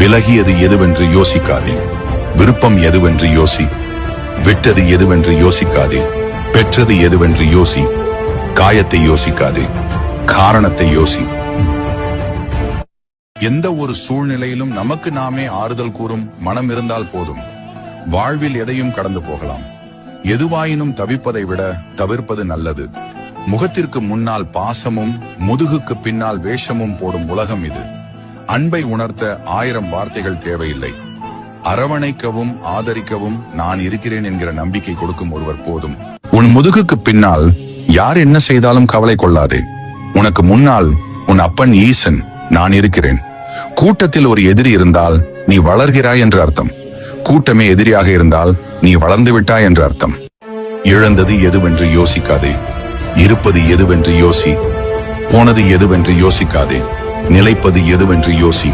விலகியது எதுவென்று யோசிக்காதே. விருப்பம் எதுவென்று யோசி. விட்டது எதுவென்று யோசிக்காதே. பெற்றது எதுவென்று யோசி. காயத்தை யோசிக்காதே. காரணத்தை யோசி. எந்த ஒரு சூழ்நிலையிலும் நமக்கு நாமே ஆறுதல் கூறும் மனம் இருந்தால் போதும். வாழ்வில் எதையும் கடந்து போகலாம். எதுவாயினும் தவிப்பதை விட தவிர்ப்பது நல்லது. முகத்திற்கு முன்னால் பாசமும் முதுகுக்கு பின்னால் வேஷமும் போடும் உலகம் இது. அன்பை உணர்த்த ஆயிரம் வார்த்தைகள் தேவையில்லை. அரவணைக்கவும் ஆதரிக்கவும் நான் இருக்கிறேன் என்கிற நம்பிக்கை கொடுக்கும் ஒருவர் போதும். உன் முதுகுக்கு பின்னால் யார் என்ன செய்தாலும் கவலை கொள்ளாதே. உனக்கு முன்னால் உன் அப்பன் ஈசன் நான் இருக்கிறேன். கூட்டத்தில் ஒரு எதிரி இருந்தால் நீ வளர்கிறாய் என்று அர்த்தம். கூட்டமே எதிரியாக இருந்தால் நீ வளர்ந்து விட்டாய் என்று அர்த்தம். இழந்தது எதுவென்று யோசிக்காதே. இருப்பது எதுவென்று யோசி போனது எதுவென்று யோசிக்காதே. நிலைப்பது எதுவென்று யோசி.